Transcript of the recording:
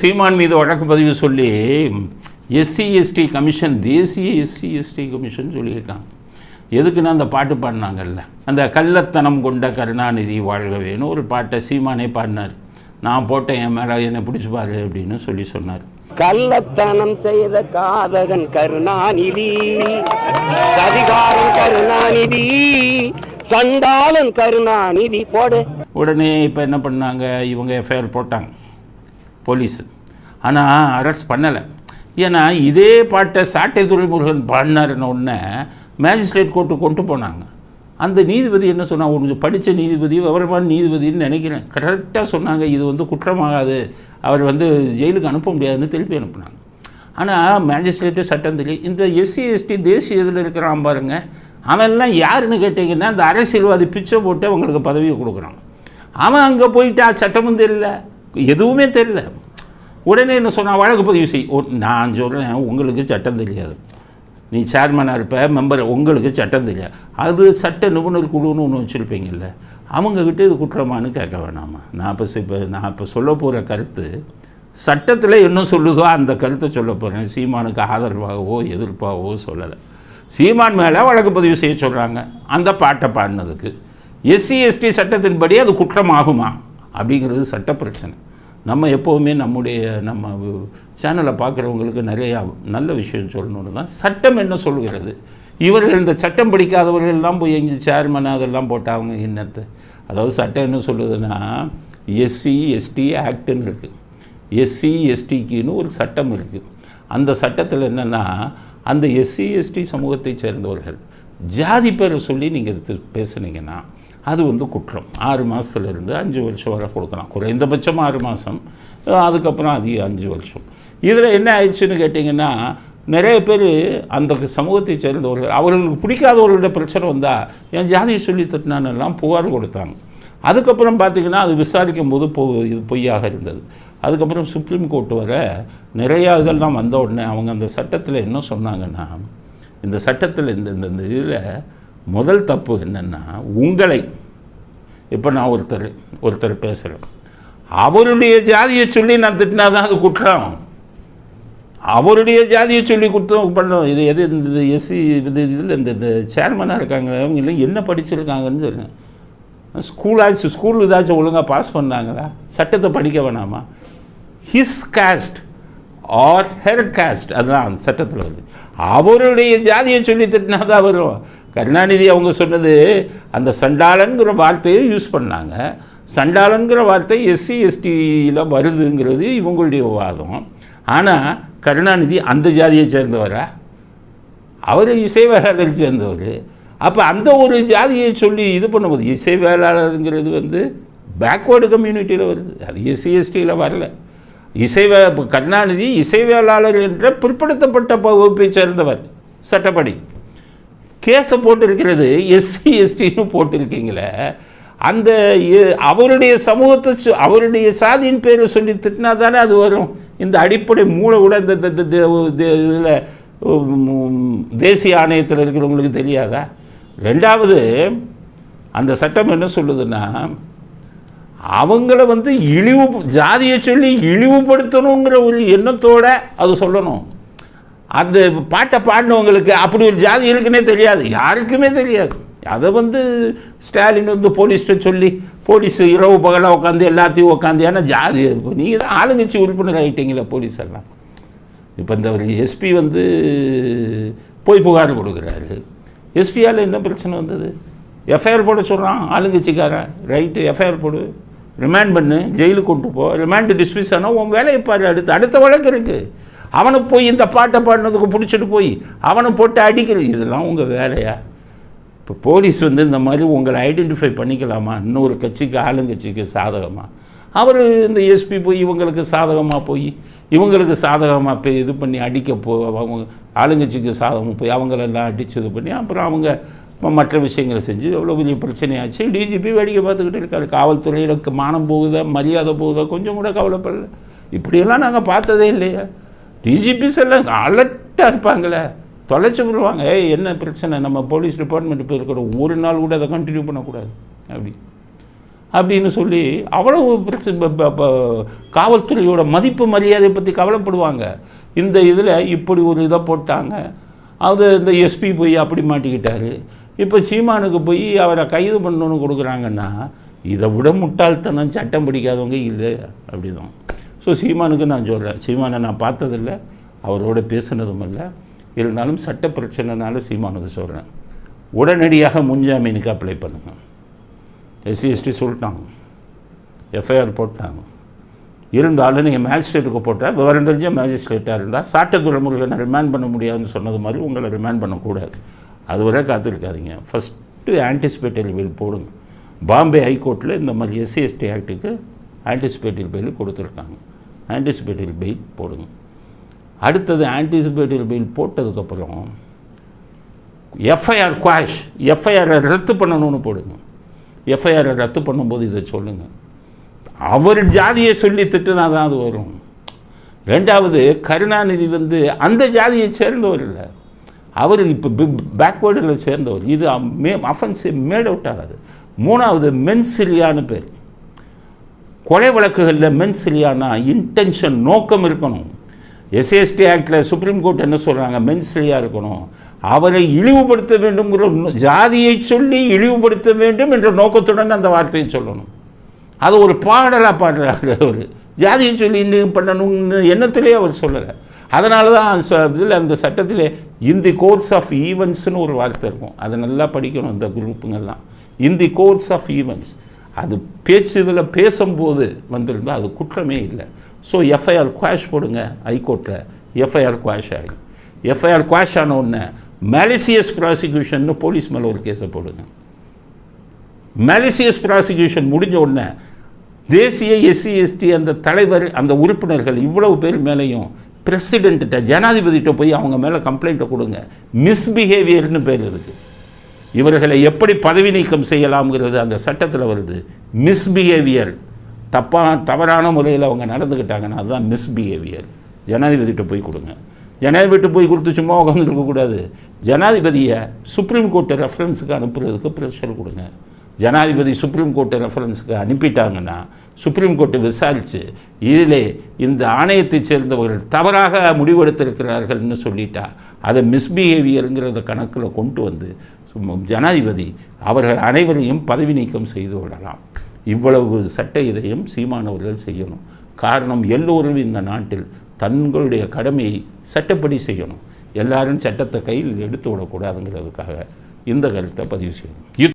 சீமான் மீது வழக்கு பதிவு சொல்லி எஸ்சி எஸ்டி கமிஷன் தேசிய எஸ்சி எஸ்டி கமிஷன் சொல்லியிருக்காங்க. எதுக்குன்னா அந்த பாட்டு பாடினாங்கல்ல. அந்த கள்ளத்தனம் கொண்ட கருணாநிதி வாழ்கவேன்னு ஒரு பாட்டை சீமானே பாடினார். நான் போட்டேன் என் மேலே என்னை பிடிச்சி பாரு அப்படின்னு சொல்லி சொன்னார். கள்ளத்தனம் செய்த காதகன் கருணாநிதி சதிகாரன் கருணாநிதி சண்டாளன் கருணாநிதி போடு. உடனே இப்போ என்ன பண்ணாங்க? இவங்க எஃப்ஐஆர் போட்டாங்க. போலீஸ். ஆனால் அரெஸ்ட் பண்ணலை. ஏன்னா இதே பாட்டை சாட்டை துறைமுருகன் பாடினாருன்ன உடனே மேஜிஸ்ட்ரேட் கோர்ட்டு கொண்டு போனாங்க. அந்த நீதிபதி என்ன சொன்னாங்க உனக்கு படித்த நீதிபதி விவரமான நீதிபதின்னு நினைக்கிறேன். கரெக்டாக சொன்னாங்க. இது வந்து குற்றமாகாது. அவர் வந்து ஜெயிலுக்கு அனுப்ப முடியாதுன்னு திருப்பி அனுப்புனாங்க. ஆனால் மேஜிஸ்ட்ரேட்டு சட்டம் தெரியும் இந்த எஸ்சி எஸ்டி தேசிய இதில் இருக்கிறான் பாருங்க. அவன்லாம் யாருன்னு கேட்டிங்கன்னா அந்த அரசியல்வாதி பிச்சை போட்டு அவங்களுக்கு பதவியை கொடுக்குறான். அவன் அங்கே போயிட்டா சட்டமும் தெரியல. எதுவுமே தெரியல. உடனே என்ன சொன்னால் வழக்கு பதிவு செய். ஓ, நான் சொல்கிறேன் உங்களுக்கு சட்டம் தெரியாது. நீ சேர்மனாக இருப்ப மெம்பர் உங்களுக்கு சட்டம் தெரியாது. அது சட்ட நிபுணர் குழுன்னு ஒன்று வச்சுருப்பீங்கல்ல அவங்கக்கிட்ட இது குற்றமானு கேட்க வேணாமா? நான் இப்போ இப்போ நான் இப்போ சொல்ல போகிற கருத்து சட்டத்தில் என்ன சொல்லுதோ அந்த கருத்தை சொல்ல போகிறேன் சீமானுக்கு ஆதரவாகவோ எதிர்ப்பாகவோ சொல்லலை. சீமான் மேலே வழக்கு பதிவு செய்ய சொல்கிறாங்க அந்த பாட்டை பாடினதுக்கு. எஸ்சி எஸ்டி சட்டத்தின்படி அது குற்றமாகுமா? அப்படிங்கிறது சட்ட பிரச்சனை. நம்ம எப்போவுமே நம்முடைய நம்ம சேனலை பார்க்குறவங்களுக்கு நிறையா நல்ல விஷயம் சொல்லணுன்னு தான் சட்டம் என்ன சொல்கிறது? இவர்கள் இந்த சட்டம் படிக்காதவர்கள் எல்லாம் போய் எங்கே சேர்மன் அதெல்லாம் போட்டாங்க என்னத்தை? அதாவது சட்டம் என்ன சொல்லுதுன்னா எஸ்சி எஸ்டி ஆக்டுன்னு இருக்குது எஸ்சி எஸ்டிக்குன்னு ஒரு சட்டம் இருக்குது அந்த சட்டத்தில் என்னென்னா அந்த எஸ்சி எஸ்டி சமூகத்தை சேர்ந்தவர்கள் ஜாதி பேரை சொல்லி நீங்கள் பேசுனீங்கன்னா அது வந்து குற்றம். ஆறு மாதத்துலேருந்து அஞ்சு வருஷம் வரை கொடுக்கலாம். குறைந்தபட்சம் ஆறு மாதம் அதுக்கப்புறம் அதிக அஞ்சு வருஷம். இதில் என்ன ஆயிடுச்சுன்னு கேட்டிங்கன்னா நிறைய பேர் அந்த சமூகத்தை சேர்ந்தவர்கள் அவர்களுக்கு பிடிக்காதவர்களோட பிரச்சனை வந்தால் என் ஜாதியை சொல்லி தட்டினானெல்லாம் புகார் கொடுத்தாங்க. அதுக்கப்புறம் பார்த்திங்கன்னா அது விசாரிக்கும் போது பொ இது பொய்யாக இருந்தது. அதுக்கப்புறம் சுப்ரீம் கோர்ட் வர நிறையா இதெல்லாம் வந்த உடனே அவங்க அந்த சட்டத்தில் என்ன சொன்னாங்கன்னா இந்த சட்டத்தில் இந்த இந்த இந்த இதில் முதல் தப்பு என்னென்னா உங்களை. இப்போ நான் ஒருத்தர் ஒருத்தர் பேசுகிறேன் அவருடைய ஜாதியை சொல்லி நான் திட்டினா தான் அது குற்றம். அவருடைய ஜாதியை சொல்லி குற்றம் பண்ணோம் இது எது இந்த எஸ்சி இது இதில் இந்த இந்த சேர்மனாக இருக்காங்க அவங்க இல்லை என்ன படிச்சிருக்காங்கன்னு சொல்லுங்கள் ஸ்கூலாச்சு ஸ்கூல் ஏதாச்சும் ஒழுங்காக பாஸ் பண்ணாங்களா? சட்டத்தை படிக்க வேணாமா? His caste or her caste அதுதான் அந்த சட்டத்தில் வருது. அவருடைய ஜாதியை சொல்லி திட்டினா தான் வரும் கருணாநிதி அவங்க சொன்னது அந்த சண்டாளன்கிற வார்த்தையை யூஸ் பண்ணாங்க. சண்டாளன்கிற வார்த்தை எஸ்சி எஸ்டியில் வருதுங்கிறது இவங்களுடைய வாதம் ஆனால் கருணாநிதி அந்த ஜாதியை சேர்ந்தவரா? அவர் இசை வேளாளர் சேர்ந்தவர். அப்போ அந்த ஒரு ஜாதியை சொல்லி இது பண்ணும்போது இசை வேளாளருங்கிறது வந்து பேக்வேர்டு கம்யூனிட்டியில் வருது. அது எஸ்சி எஸ்டியில் வரல. இசை வே கருணாநிதி இசை வேளாளர் என்ற பிற்படுத்தப்பட்ட வகுப்பை சேர்ந்தவர் சட்டப்படி. கேஸை போட்டிருக்கிறது எஸ்சி எஸ்டின்னு போட்டிருக்கீங்களே அந்த அவருடைய சமூகத்தை அவருடைய சாதியின் பேரை சொல்லி திட்டினா தானே அது வரும். இந்த அடிப்படை மூளை கூட இந்த இதில் தேசிய ஆணையத்தில் இருக்கிறவங்களுக்கு தெரியாதா? ரெண்டாவது அந்த சட்டம் என்ன சொல்லுதுன்னா அவங்கள வந்து இழிவு ஜாதியை சொல்லி இழிவுபடுத்தணுங்கிற ஒரு எண்ணத்தோடு அது சொல்லணும். அந்த பாட்டை பாடினவங்களுக்கு அப்படி ஒரு ஜாதி இருக்குன்னே தெரியாது. யாருக்குமே தெரியாது. அதை வந்து ஸ்டாலின் வந்து போலீஸ்கிட்ட சொல்லி போலீஸ் இரவு பகலாக உட்காந்து எல்லாத்தையும் உட்காந்து ஏன்னா ஜாதி இருக்கும் நீங்கள் தான் ஆளுங்கட்சி உறுப்பினர் ஆகிட்டீங்களே போலீஸ் எல்லாம் இப்போ இந்த எஸ்பி வந்து போய் புகார் கொடுக்குறாரு. எஸ்பியால் என்ன பிரச்சனை வந்தது? எஃப்ஐஆர் போட சொல்கிறான் ஆளுங்கட்சிக்காரன். ரைட்டு எஃப்ஐஆர் போடு. ரிமாண்ட் பண்ணு ஜெயிலுக்கு கொண்டு போ. ரிமாண்டு டிஸ்மிஸ் ஆனால் உன் வேலையை பாரு அடுத்து. அடுத்த வழக்கு இருக்குது அவனுக்கு போய் இந்த பாட்டை பாடினதுக்கு பிடிச்சிட்டு போய் அவனை போட்டு அடிக்கிறது இதெல்லாம் உங்கள் வேலையா? இப்போ போலீஸ் வந்து இந்த மாதிரி உங்களை ஐடென்டிஃபை பண்ணிக்கலாமா? இன்னொரு கட்சிக்கு ஆளுங்கட்சிக்கு சாதகமாக அவர் இந்த எஸ்பி போய் இவங்களுக்கு சாதகமாக போய் இவங்களுக்கு சாதகமாக போய் இது பண்ணி அடிக்க போ அவங்க ஆளுங்கட்சிக்கு சாதகமாக போய் அவங்களெல்லாம் அடித்து இது பண்ணி அப்புறம் அவங்க மற்ற விஷயங்களை செஞ்சு எவ்வளோ பெரிய பிரச்சனையாச்சு. டிஜிபி வேடிக்கை பார்த்துக்கிட்டு இருக்காரு. காவல்துறையிலுக்கு மானம் போகுதா மரியாதை போகுதா கொஞ்சம் கூட கவலைப்படல. இப்படியெல்லாம் நாங்கள் பார்த்ததே இல்லையா. டிஜிபிஸ் எல்லாம் அலர்ட்டாக இருப்பாங்களே. தொலைச்சி விடுவாங்க. ஏய் என்ன பிரச்சனை? நம்ம போலீஸ் டிபார்ட்மெண்ட் போயிருக்கிறோம் ஒரு நாள் கூட அதை கண்டினியூ பண்ணக்கூடாது. அப்படி. அப்படின்னு சொல்லி அவ்வளவு பிரச்சனை காவல்துறையோட மதிப்பு மரியாதையை பற்றி கவலைப்படுவாங்க. இந்த இதில் இப்படி ஒரு இதை போட்டாங்க. அது இந்த எஸ்பி போய் அப்படி மாட்டிக்கிட்டாரு. இப்போ சீமானுக்கு போய் அவரை கைது பண்ணணும்னு கொடுக்குறாங்கன்னா இதை விட முட்டாள்தனம் சட்டம் பிடிக்காதவங்க இல்லை. அப்படிதான். ஸோ சீமானுக்கு நான் சொல்கிறேன் சீமானை நான் பார்த்ததில்ல. அவரோட பேசுனதும் இல்லை. இருந்தாலும் சட்ட பிரச்சனைனால சீமானுக்கு சொல்கிறேன் உடனடியாக முன்ஜாமீனுக்கு அப்ளை பண்ணுங்கள் எஸ்சி எஸ்டி சொல்லிட்டாங்க. எஃப்ஐஆர் போட்டாங்க. இருந்தாலும் நீங்கள் மேஜிஸ்ட்ரேட்டுக்கு போட்டால் விவரம் தெரிஞ்ச மேஜிஸ்ட்ரேட்டாக இருந்தால் சாட்டத்துறை நான் ரிமாண்ட் பண்ண முடியாதுன்னு சொன்னது மாதிரி உங்களை ரிமாண்ட் பண்ணக்கூடாது. அதுவரை காத்திருக்காதீங்க. ஃபஸ்ட்டு ஆன்டிசிபேட்டரி பில் போடுங்க. பாம்பே ஹைகோர்ட்டில் இந்த மாதிரி எஸ்சி எஸ்டி ஆக்ட்டுக்கு ஆன்டிசிபேட்டரி பில் கொடுத்துருக்காங்க. ஆன்டிசிபேட்டரி பெயில் போடுங்க. அடுத்தது ஆன்டிசிபேட்டரி பெயில் போட்டதுக்கப்புறம் எஃப்ஐஆர் குவாஷ் எஃப்ஐஆரை ரத்து பண்ணணும்னு போடுங்க. எஃப்ஐஆரை ரத்து பண்ணும்போது இதை சொல்லுங்கள் அவர் ஜாதியை சொல்லி திட்டுனா தான் அது வரும். ரெண்டாவது கருணாநிதி வந்து அந்த ஜாதியை சேர்ந்தவர் இல்லை. அவர் இப்போ பேக்வேர்டில் சேர்ந்தவர். இது மே அஃபென்ஸ் மேட் அவுட் ஆகாது. மூணாவது மென்சிலியான்னு பேர். கொலை வழக்குகளில் மென்சிலியானா இன்டென்ஷன் நோக்கம் இருக்கணும். எஸ்ஏஎஸ்டி ஆக்டில் சுப்ரீம் கோர்ட் என்ன சொல்கிறாங்க மென்ஸ்லியாக இருக்கணும். அவரை இழிவுபடுத்த வேண்டும்ங்கிற ஜாதியை சொல்லி இழிவுபடுத்த வேண்டும் என்ற நோக்கத்துடன் அந்த வார்த்தையை சொல்லணும். அது ஒரு பாடலாக பாடுறாரு அவர். ஜாதியை சொல்லி இன்னும் பண்ணணும்னு எண்ணத்திலே அவர் சொல்லலை. அதனால தான் இதில் அந்த சட்டத்தில் இந்தி கோர்ஸ் ஆஃப் ஈவெண்ட்ஸ்னு ஒரு வார்த்தை இருக்கும். அதை நல்லா படிக்கணும் இந்த குரூப்புங்கெல்லாம் in the course of events அது பேச்சு இதில் பேசும்போது வந்திருந்தால் அது குற்றமே இல்லை. ஸோ எஃப்ஐஆர் குவாஷ் போடுங்க ஹைகோர்ட்டில் எஃப்ஐஆர் குவாஷ் ஆகிடும் எஃப்ஐஆர் குவாஷ் ஆன உடனே மேலிசியஸ் ப்ராசிக்யூஷன்னு போலீஸ் மேலே ஒரு கேஸை போடுங்க. மேலிசியஸ் ப்ராசிக்யூஷன் முடிஞ்ச உடனே தேசிய எஸ்சி எஸ்டி அந்த தலைவர் அந்த உறுப்பினர்கள் இவ்வளவு பேர் மேலேயும் பிரசிடென்ட்ட ஜனாதிபதிகிட்ட போய் அவங்க மேலே கம்ப்ளைண்ட்டை கொடுங்க. மிஸ்பிஹேவியர்னு பேர் இருக்குது இவர்களை எப்படி பதவி நீக்கம் செய்யலாம்ங்கிறது அந்த சட்டத்தில் வருது. மிஸ்பிஹேவியர் தப்பான தவறான முறையில் அவங்க நடந்துக்கிட்டாங்கன்னா அதுதான் மிஸ்பிஹேவியர் ஜனாதிபதிகிட்ட போய் கொடுங்க. ஜனாதிபதிகிட்ட போய் கொடுத்து சும்மா உட்காந்து இருக்கக்கூடாது ஜனாதிபதியை சுப்ரீம் கோர்ட்டு ரெஃபரன்ஸுக்கு அனுப்புறதுக்கு ப்ரெஷர் கொடுங்க. ஜனாதிபதி சுப்ரீம் கோர்ட்டு ரெஃபரன்ஸுக்கு அனுப்பிட்டாங்கன்னா சுப்ரீம் கோர்ட்டு விசாரித்து இதிலே இந்த ஆணையத்தைச் சேர்ந்தவர்கள் தவறாக முடிவெடுத்திருக்கிறார்கள்னு சொல்லிட்டா அதை மிஸ்பிஹேவியருங்கிறத கணக்கில் கொண்டு வந்து ஜனாதிபதி அவர்கள் அனைவரையும் பதவி நீக்கம் செய்து விடலாம் இவ்வளவு சட்ட இதையும் சீமானவர்கள் செய்யணும். காரணம் எல்லோரும் இந்த நாட்டில் தங்களுடைய கடமையை சட்டப்படி செய்யணும். எல்லாரும் சட்டத்தை கையில் எடுத்து விடக்கூடாதுங்கிறதுக்காக இந்த கருத்தை பதிவு செய்யணும்.